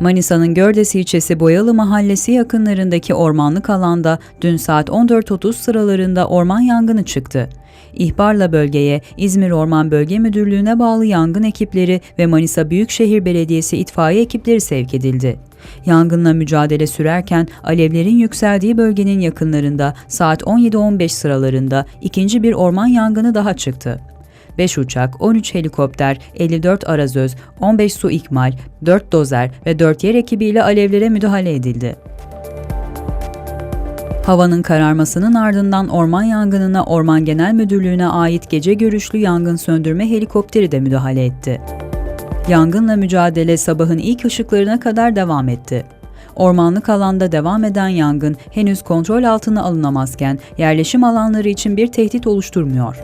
Manisa'nın Gördes ilçesi Boyalı Mahallesi yakınlarındaki ormanlık alanda dün saat 14.30 sıralarında orman yangını çıktı. İhbarla bölgeye İzmir Orman Bölge Müdürlüğü'ne bağlı yangın ekipleri ve Manisa Büyükşehir Belediyesi itfaiye ekipleri sevk edildi. Yangınla mücadele sürerken alevlerin yükseldiği bölgenin yakınlarında saat 17.15 sıralarında ikinci bir orman yangını daha çıktı. 5 uçak, 13 helikopter, 54 arazöz, 15 su ikmal, 4 dozer ve 4 yer ekibiyle alevlere müdahale edildi. Havanın kararmasının ardından orman yangınına Orman Genel Müdürlüğü'ne ait gece görüşlü yangın söndürme helikopteri de müdahale etti. Yangınla mücadele sabahın ilk ışıklarına kadar devam etti. Ormanlık alanda devam eden yangın henüz kontrol altına alınamazken yerleşim alanları için bir tehdit oluşturmuyor.